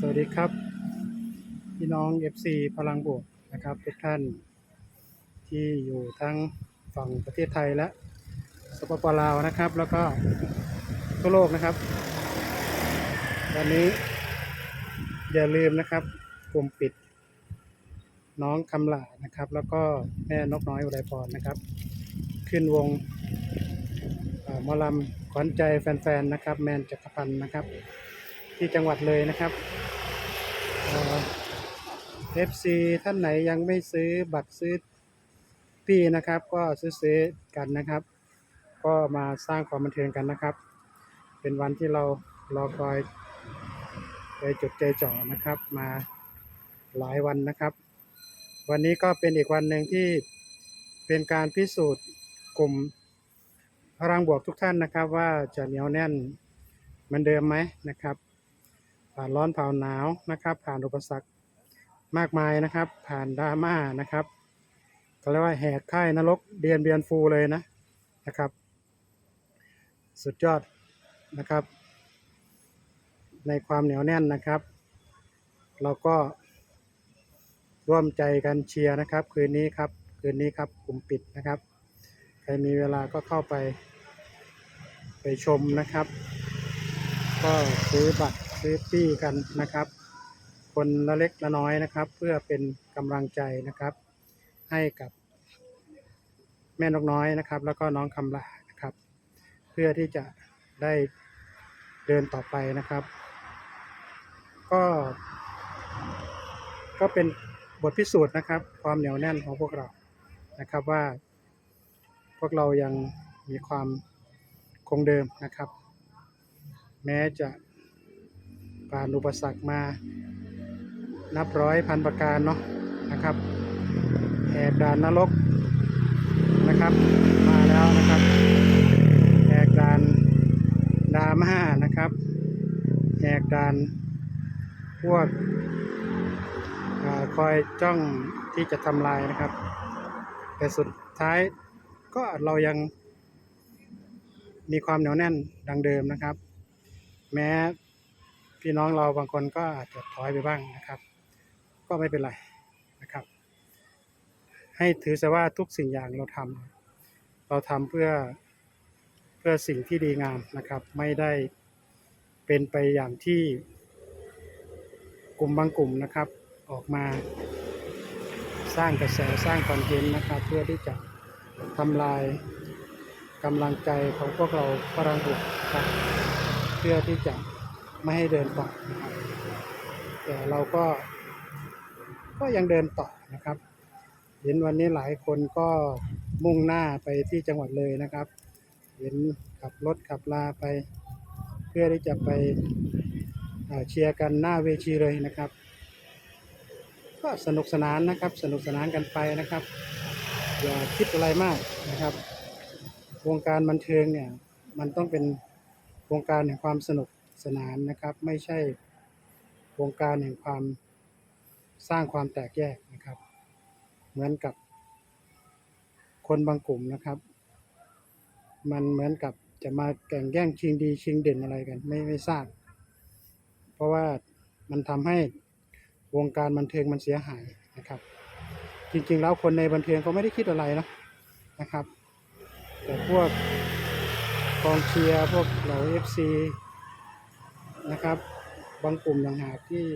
สวัสดีครับ พี่น้อง FC พลังบวกนะครับ ทุกท่านที่อยู่ทั้งฝั่งประเทศไทยและสปปลาวนะครับ แล้วก็ทั่วโลกนะครับวันนี้อย่าลืมนะครับกลุ่มปิดน้องคำหลานะครับ แล้วก็แม่นกน้อยอุไรพรนะครับ ขึ้นวงหมอลำขวัญใจแฟนๆนะครับ แมนจักรพันธ์นะครับ ที่จังหวัดเลยนะครับ เอฟซีท่านไหนยังไม่ซื้อบัตรซื้อปีนะครับ ก็ซื้อๆกันนะครับ ก็มาสร้างความบันเทิงกันนะครับ เป็นวันที่เรารอคอยใจจดใจจ่อนะครับ มาหลายวันนะครับ วันนี้ก็เป็นอีกวันหนึ่งที่เป็นการพิสูจน์กลุ่มพลังบวกทุกท่านนะครับ ว่าจะเหนียวแน่นเหมือนเดิมไหมนะครับ ผ่านร้อนผ่านหนาวนะครับ ผ่านอุปสรรคมากมายนะครับ ผ่านดราม่านะครับก็เรียกว่าแหกค่ายนรกเดียนเบียนฟูเลยนะนะครับ สุดยอดนะครับ ในความเหนียวแน่นนะครับ เราก็ร่วมใจกันเชียร์นะครับ คืนนี้ครับคืนนี้ครับกลุ่มปิดนะครับ ใครมีเวลาก็เข้าไป ไปชมนะครับ ก็ซื้อบัตร ซื้อปี้กันนะครับ คนละเล็กละน้อยนะครับ เพื่อเป็นกำลังใจนะครับ ให้กับแม่นกน้อยนะครับ แล้วก็น้องคำลานะครับ เพื่อที่จะได้เดินต่อไปนะครับ ก็ ก็เป็นบทพิสูจน์นะครับ ความเหนียวแน่นของพวกเรานะครับว่า พวกเรายังมีความคงเดิมนะครับ แม้จะ ผ่านอุปสรรคมา นับร้อยพันประการเนาะนะครับแหกด่านนรกนะครับ มาแล้วนะครับแหกด่านดราม่านะครับแหกด่านพวกอคอยจ้องที่จะทำลายนะครับ แต่สุดท้ายก็เรายังมีความเหนียวแน่นดังเดิมนะครับ แม้ พี่น้องเราบางคนก็อาจจะถอยไปบ้างนะครับ ก็ไม่เป็นไรนะครับ ให้ถือซะว่าทุกสิ่งอย่างเราทำเราทำเพื่อเพื่อสิ่งที่ดีงามนะครับ ไม่ได้เป็นไปอย่างที่กลุ่มบางกลุ่มนะครับ ออกมาสร้างกระแสสร้างคอนเทนต์นะครับ เพื่อที่จะทำลายกำลังใจของพวกเราพลังบุกครับเพื่อที่จะ ไม่ให้เดินต่อนะครับแต่เราก็ ก็ยังเดินต่อนะครับ เห็นวันนี้หลายคนก็มุ่งหน้าไปที่จังหวัดเลยนะครับ เห็นขับรถขับลาไป เพื่อที่จะไปเชียร์กันหน้าเวทีเลยนะครับ ก็สนุกสนานนะครับ สนุกสนานกันไปนะครับ อย่าคิดอะไรมากนะครับ วงการบันเทิงเนี่ย มันต้องเป็นวงการแห่งความสนุก สนานนะครับ ไม่ใช่วงการแห่งความสร้างความแตกแยกนะครับ เหมือนกับคนบางกลุ่มนะครับ มันเหมือนกับจะมาแข่งแย่งชิงดีชิงเด่นอะไรกัน ไม่ไม่ทราบ เพราะว่ามันทำให้วงการบันเทิงมันเสียหายนะครับ จริงๆแล้วคนในบันเทิงเขาไม่ได้คิดอะไรนะนะครับ แต่พวกกองเชียร์พวกเหล่าเอฟซี นะครับ บางกลุ่มต่างหากที่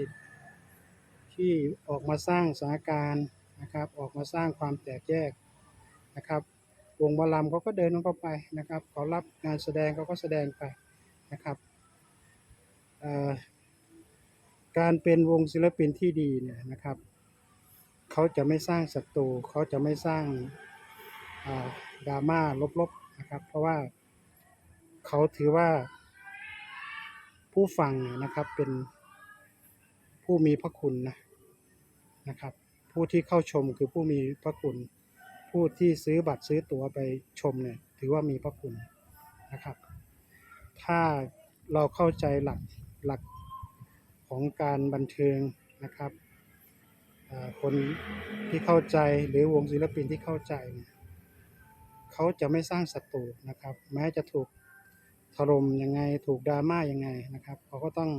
ที่ออกมาสร้างสถานการณ์นะครับ ออกมาสร้างความแตกแยกนะครับวงบอลลัมเขาก็เดินของเข้าไปนะครับเขารับงานแสดงเขาก็แสดงไปนะครับการเป็นวงศิลปินที่ดีเนี่ยนะครับเขาจะไม่สร้างศัตรูเขาจะไม่สร้างดราม่าลบๆนะครับ เพราะว่าเขาถือว่า ผู้ฟังเนี่ยนะครับเป็นผู้มีพระคุณนะนะครับ ผู้ที่เข้าชมคือผู้มีพระคุณ ผู้ที่ซื้อบัตรซื้อตั๋วไปชมเนี่ยถือว่ามีพระคุณนะครับ ถ้าเราเข้าใจหลักหลักของการบันเทิงนะครับคนที่เข้าใจหรือวงศิลปินที่เข้าใจเนี่ยเขาจะไม่สร้างศัตรูนะครับ แม้จะถูก ถล่มยังไงถูกดราม่ายังไงนะครับเขาก็ต้อง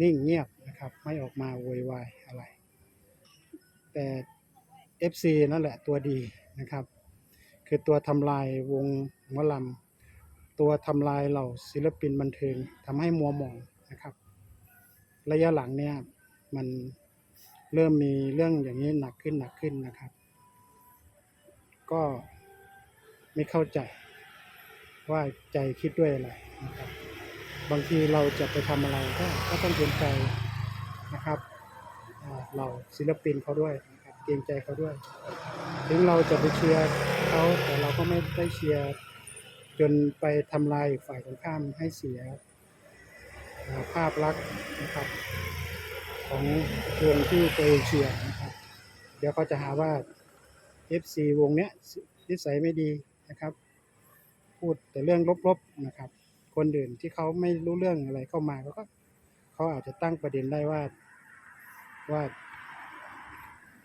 นิ่งเงียบนะครับ ไม่ออกมาโวยวายอะไร แต่ FC นั่นแหละตัวดีนะครับ คือตัวทำลายวงหมอลำตัวทำลายเหล่าศิลปินบันเทิงทำให้มัวหมองนะครับ ระยะหลังเนี่ยมันเริ่มมีเรื่องอย่างนี้หนักขึ้นหนักขึ้นนะครับ ก็ไม่เข้าใจ ว่าใจคิดด้วยอะไรนะครับบางทีเราจะไปทำอะไรก็ก็ต้องเกรงใจนะครับเราศิลปินเขาด้วยนะครับเกรงใจเขาด้วย ถึงเราจะไปเชียร์เขาแต่เราก็ไม่ได้เชียร์จนไปทำลายฝ่ายตรงข้ามให้เสียภาพลักษณ์นะครับ ของวงที่ตัวเองเชียร์นะครับ เดี๋ยวเขาจะหาว่า FC วงเนี้ยนิสัยไม่ดีนะครับ พูดแต่เรื่องลบๆนะครับ คนอื่นที่เขาไม่รู้เรื่องอะไรเข้ามาเขาก็เขาอาจจะตั้งประเด็นได้ว่าว่า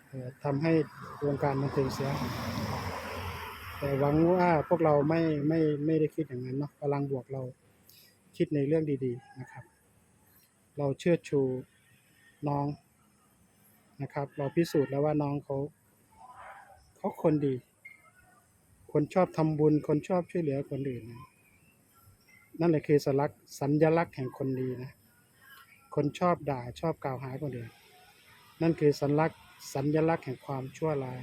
เอ่อทำให้วงการบันเทิงเสียหายแต่หวังว่าพวกเราไม่ไม่ไม่ได้คิดอย่างนั้นเนาะพลังบวกเราคิดในเรื่องดีๆนะครับ เราเชื่อชูน้องนะครับ เราพิสูจน์แล้วว่าน้องเขาเขาคนดี คนชอบทำบุญ คนชอบช่วยเหลือคนอื่นนะนั่นแหละคือสัญลักษณ์สัญลักษณ์แห่งคนดีนะ คนชอบด่าชอบกล่าวหาคนอื่น นั่นคือสัญลักษณ์สัญลักษณ์แห่งความชั่วร้าย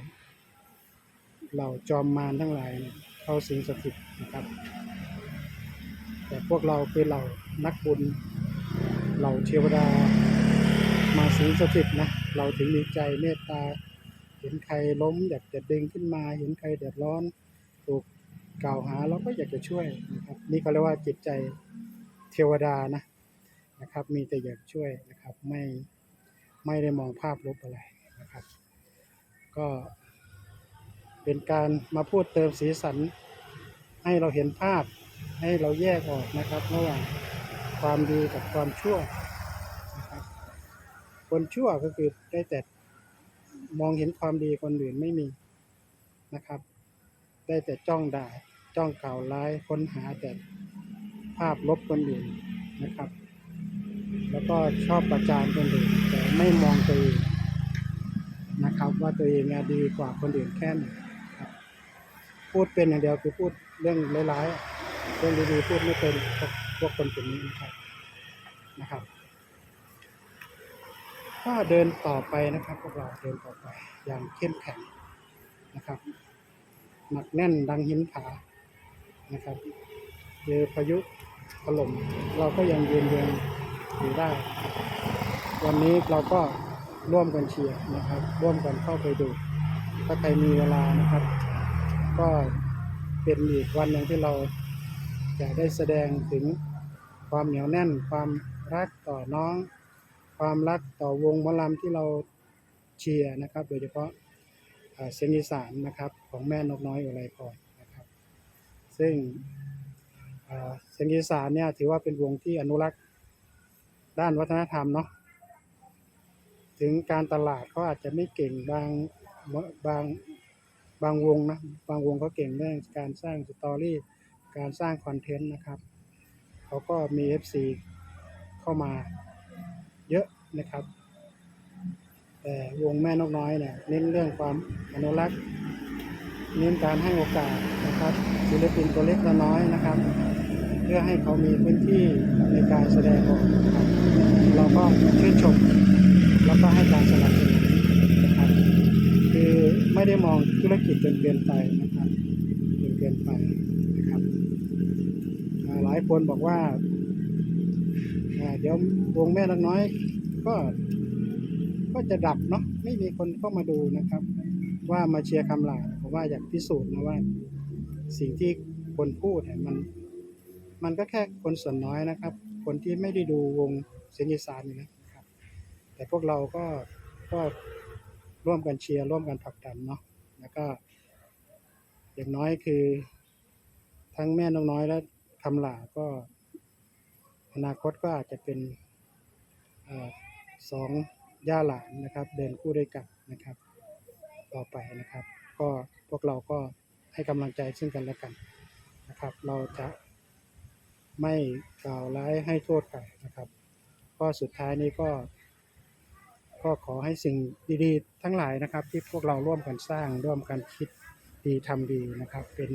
เราจอมมารทั้งหลายเนี่ยเข้าสิงสถิตนะครับ แต่พวกเราคือเรานักบุญ เราเทวดามาสิงสถิตนะ เราถึงมีใจเมตตา เห็นใครล้มอยากจะดึงขึ้นมา เห็นใครเดือดร้อน ถูกกล่าวหาเราก็อยากจะช่วยนะครับนี่เขาเรียกว่าจิตใจเทวดานะนะครับ มีแต่อยากช่วยนะครับ ไม่ไม่ได้มองภาพลบอะไรนะครับ ก็เป็นการมาพูดเติมสีสัน ให้เราเห็นภาพให้เราแยกออกนะครับระหว่างความดีกับความชั่วนะครับคนชั่วก็คือได้แต่มองเห็นความดีคนอื่นไม่มีนะครับ ได้แต่จ้องด่าจ้องกล่าวร้ายค้นหาแต่ภาพลบคนอื่นนะครับ แล้วก็ชอบประจานคนอื่นแต่ไม่มองตัวเองนะครับว่าตัวเองเนี่ยดีกว่าคนอื่นแค่ไหนพูดเป็นอย่างเดียวคือพูดเรื่องร้ายๆเรื่องดีๆพูดไม่เป็นพวกพวกคนกลุ่มนี้นะครับนะครับก็เดินต่อไปนะครับพวกเราเดินต่อไปอย่างเข้มแข็งนะครับ หนักแน่นดังหินผานะครับเจอพายุถล่มเราก็ยังยืนเรียงอยู่ได้ วันนี้เราก็ร่วมกันเชียร์นะครับ ร่วมกันเข้าไปดู ถ้าใครมีเวลานะครับ ก็เป็นอีกวันหนึ่งที่เราจะได้แสดงถึงความเหนียวแน่น ความรักต่อน้อง ความรักต่อวงหมอลำที่เราเชียร์นะครับ โดยเฉพาะ เสียงอีสานนะครับของแม่นกน้อยอุไรพรนะครับ ซึ่งเสียงอีสานเนี่ยถือว่าเป็นวงที่อนุรักษ์ด้านวัฒนธรรมเนาะถึงการตลาดเขาอาจจะไม่เก่งบางบางบางวงนะบางวงเขาเก่งเรื่องการสร้างสตอรี่การสร้างคอนเทนต์นะครับเขาก็มี FC เข้ามาเยอะนะครับ แต่วงแม่นกน้อยเนี่ยเน้นเรื่องความอนุรักษ์เน้นการให้โอกาสนะครับศิลปินตัวเล็กตัวน้อยนะครับ เพื่อให้เขามีพื้นที่ในการแสดงออกนะครับเราก็ชื่นชมแล้วก็ให้การสนับสนุนนะครับคือไม่ได้มองธุรกิจจนเกินไปนะครับจนเกินไปนะครับหลายคนบอกว่าอ่าเดี๋ยววงแม่นกน้อยก็ ก็จะดับเนาะไม่มีคนเข้ามาดูนะครับ ว่ามาเชียร์คำลาผมว่าอยากพิสูจน์นะว่า สิ่งที่คนพูดเนี่ยมัน มันก็แค่คนส่วนน้อยนะครับ คนที่ไม่ได้ดูวงเสียงอีสานนี่นะครับ แต่พวกเราก็ก็ร่วมกันเชียร์ร่วมกันผลักดันเนาะแล้วก็อย่างน้อยคือ ทั้งแม่นกน้อยและคำหลาก็ อนาคตก็อาจจะเป็นอสอง ย่าหลานนะครับ เดินคู่ด้วยกันนะครับ ต่อไปนะครับ ก็พวกเราก็ให้กำลังใจซึ่งกันและกันนะครับ เราจะไม่กล่าวร้ายให้โทษใครนะครับ ก็สุดท้ายนี้ก็ ก็ขอให้สิ่งดีๆ ทั้งหลายนะครับ ที่พวกเราร่วมกันสร้างร่วมกันคิดดีทำดีนะครับ เป็น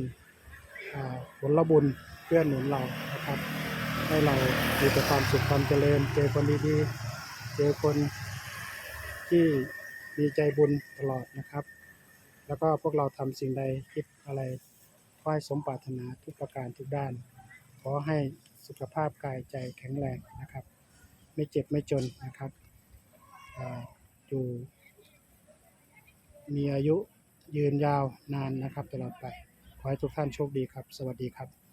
ผลบุญเพื่อหนุนเรานะครับ ให้เรามีแต่ความสุขความเจริญ เจอคนดีๆ เจอคน ที่มีใจบุญตลอดนะครับ แล้วก็พวกเราทำสิ่งใดคิดอะไรขอให้สมปรารถนาทุกประการทุกด้าน ขอให้สุขภาพกายใจแข็งแรงนะครับ ไม่เจ็บไม่จนนะครับอยู่มีอายุยืนยาวนานนะครับตลอดไป ขอให้ทุกท่านโชคดีครับ สวัสดีครับ